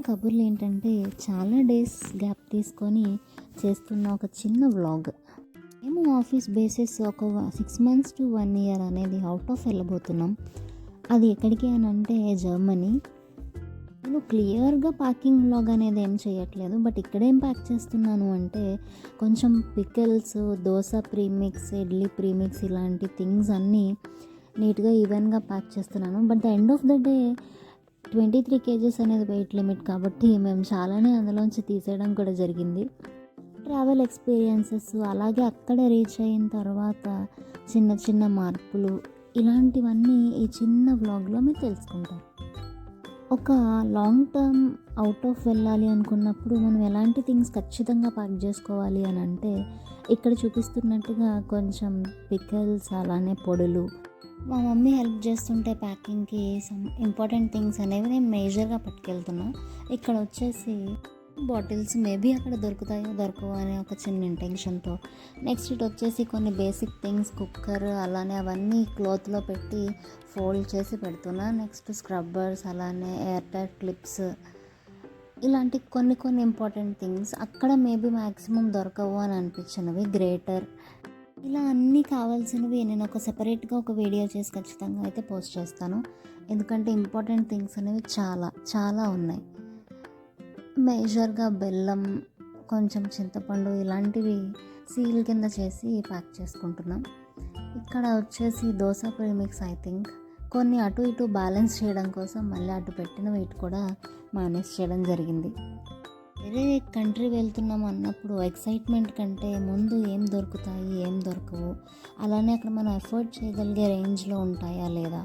కబుర్లు ఏంటంటే చాలా డేస్ గ్యాప్ తీసుకొని చేస్తున్న ఒక చిన్న వ్లాగ్. మేము ఆఫీస్ బేసిస్ ఒక six months to one year అనేది అవుట్ ఆఫ్ వెళ్ళబోతున్నాం. అది ఎక్కడికి అని అంటే జర్మనీ నేను క్లియర్గా ప్యాకింగ్ వ్లాగ్ అనేది ఏం చేయట్లేదు బట్ ఇక్కడేం ప్యాక్ చేస్తున్నాను అంటే కొంచెం pickles dosa premix idli premix ఇలాంటి థింగ్స్ అన్నీ నీట్గా ఈవెన్గా ప్యాక్ చేస్తున్నాను. But the end of the day twenty three kgs అనేది వెయిట్ లిమిట్ కాబట్టి మేము చాలానే అందులోంచి తీసేయడం కూడా జరిగింది. ట్రావెల్ ఎక్స్పీరియన్సెస్ అలాగే అక్కడ రీచ్ అయిన తర్వాత చిన్న చిన్న మార్పులు ఇలాంటివన్నీ ఈ చిన్న వ్లాగ్లో మీరు తెలుసుకుంటారు. ఒక లాంగ్ టర్మ్ అవుట్ ఆఫ్ వెళ్ళాలి అనుకున్నప్పుడు మనం ఎలాంటి థింగ్స్ ఖచ్చితంగా ప్యాక్ చేసుకోవాలి అని అంటే ఇక్కడ చూపిస్తున్నట్టుగా కొంచెం పికల్స్ అలానే పొడులు మా మమ్మీ హెల్ప్ చేస్తుంటే ప్యాకింగ్కి సమ్ ఇంపార్టెంట్ థింగ్స్ అనేవి నేను మేజర్గా పట్టుకెళ్తున్నా. ఇక్కడ వచ్చేసి బాటిల్స్ మేబీ అక్కడ దొరుకుతాయో దొరకవు అనే ఒక చిన్న ఇంటెన్షన్తో. నెక్స్ట్ ఇటు వచ్చేసి కొన్ని బేసిక్ థింగ్స్ కుక్కర్ అలానే అవన్నీ క్లోత్లో పెట్టి ఫోల్డ్ చేసి పెడుతున్నా. నెక్స్ట్ స్క్రబ్బర్స్ అలానే ఎయిర్ టైట్ క్లిప్స్. ఇలాంటి కొన్ని కొన్ని ఇంపార్టెంట్ థింగ్స్ అక్కడ మేబీ మ్యాక్సిమం దొరకవు అని అనిపించినవి. గ్రేటర్ ఇలా అన్నీ కావాల్సినవి నేను ఒక సెపరేట్గా ఒక వీడియో చేసి ఖచ్చితంగా అయితే పోస్ట్ చేస్తాను. ఎందుకంటే ఇంపార్టెంట్ థింగ్స్ అనేవి చాలా చాలా ఉన్నాయి. మేజర్గా బెల్లం కొంచెం చింతపండు ఇలాంటివి సీల్ కింద చేసి ప్యాక్ చేసుకుంటున్నాం. ఇక్కడ వచ్చేసి దోశ ప్రీమిక్స్ ఐ థింక్ కొన్ని అటు ఇటు బ్యాలెన్స్ చేయడం కోసం మళ్ళీ అటు పెట్టిన వెయిట్ కూడా మేనేజ్ చేయడం జరిగింది. వేరే కంట్రీ వెళ్తున్నాం అన్నప్పుడు ఎక్సైట్మెంట్ కంటే ముందు ఏం దొరుకుతాయి ఏం దొరకవు. అలానే అక్కడ మనం ఎఫర్ట్ చేయగలిగే రేంజ్లో ఉంటాయా లేదా?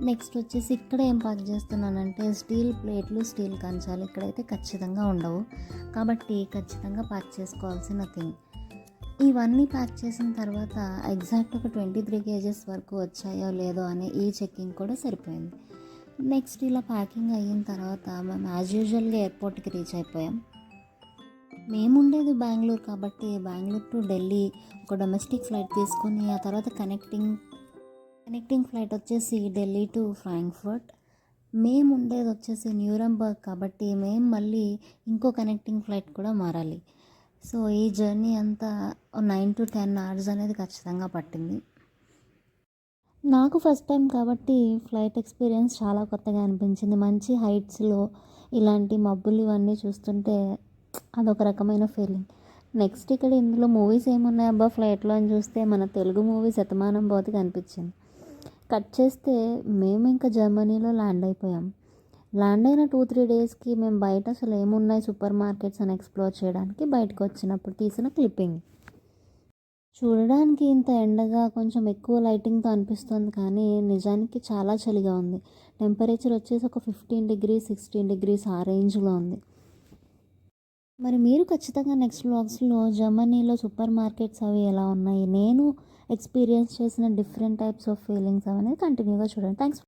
నెక్స్ట్ వచ్చేసి ఇక్కడ ఏం ప్యాక్ చేస్తున్నానంటే స్టీల్ ప్లేట్లు స్టీల్ కంచాలు ఇక్కడైతే ఖచ్చితంగా ఉండవు. కాబట్టి ఖచ్చితంగా ప్యాక్ చేసుకోవాల్సిన థింగ్. ఇవన్నీ ప్యాక్ చేసిన తర్వాత ఎగ్జాక్ట్ ఒక ట్వంటీ త్రీ కేజెస్ వరకు వచ్చాయో లేదో అనే ఈ చెక్కింగ్ కూడా సరిపోయింది. నెక్స్ట్ ఇలా ప్యాకింగ్ అయిన తర్వాత మేము యాజ్ యూజువల్గా ఎయిర్పోర్ట్కి రీచ్ అయిపోయాం. మేముండేది బెంగళూరు కాబట్టి బెంగళూరు టు ఢిల్లీ ఒక డొమెస్టిక్ ఫ్లైట్ తీసుకుని ఆ తర్వాత కనెక్టింగ్ కనెక్టింగ్ ఫ్లైట్ వచ్చేసి ఢిల్లీ టు ఫ్రాంక్ఫర్ట్. మేము ఉండేది వచ్చేసి న్యూరంబర్గ్ కాబట్టి మేము మళ్ళీ ఇంకో కనెక్టింగ్ ఫ్లైట్ కూడా మారాలి. సో ఈ జర్నీ అంతా నైన్ టు టెన్ అవర్స్ అనేది ఖచ్చితంగా పట్టింది. నాకు ఫస్ట్ టైం కాబట్టి ఫ్లైట్ ఎక్స్పీరియన్స్ చాలా కొత్తగా అనిపించింది. మంచి హైట్స్లో ఇలాంటి మబ్బులు ఇవన్నీ చూస్తుంటే అదొక రకమైన ఫీలింగ్ నెక్స్ట్ ఇక్కడ ఇందులో మూవీస్ ఏమున్నాయి? అబ్బా ఫ్లైట్లో అని చూస్తే మన తెలుగు మూవీ శతమానం పోతే కనిపించింది. కట్ చేస్తే మేము ఇంకా జర్మనీలో ల్యాండ్ అయిపోయాం. ల్యాండ్ అయిన టూ త్రీ డేస్కి మేము బయట అసలు ఏమున్నాయి? సూపర్ మార్కెట్స్ అని ఎక్స్ప్లోర్ చేయడానికి బయటకు వచ్చినప్పుడు తీసిన క్లిప్పింగ్ చూడడానికి ఇంత ఎండగా కొంచెం ఎక్కువ లైటింగ్తో అనిపిస్తుంది కానీ నిజానికి చాలా చలిగా ఉంది. టెంపరేచర్ వచ్చేసి ఒక ఫిఫ్టీన్ డిగ్రీ సిక్స్టీన్ డిగ్రీస్ ఆ రేంజ్లో ఉంది. మరి మీరు ఖచ్చితంగా నెక్స్ట్ బ్లాగ్స్లో జర్మనీలో సూపర్ మార్కెట్స్ అవి ఎలా ఉన్నాయి? నేను ఎక్స్పీరియన్స్ చేసిన డిఫరెంట్ టైప్స్ ఆఫ్ ఫీలింగ్స్ అవన్నీ కంటిన్యూగా చూడండి. థ్యాంక్స్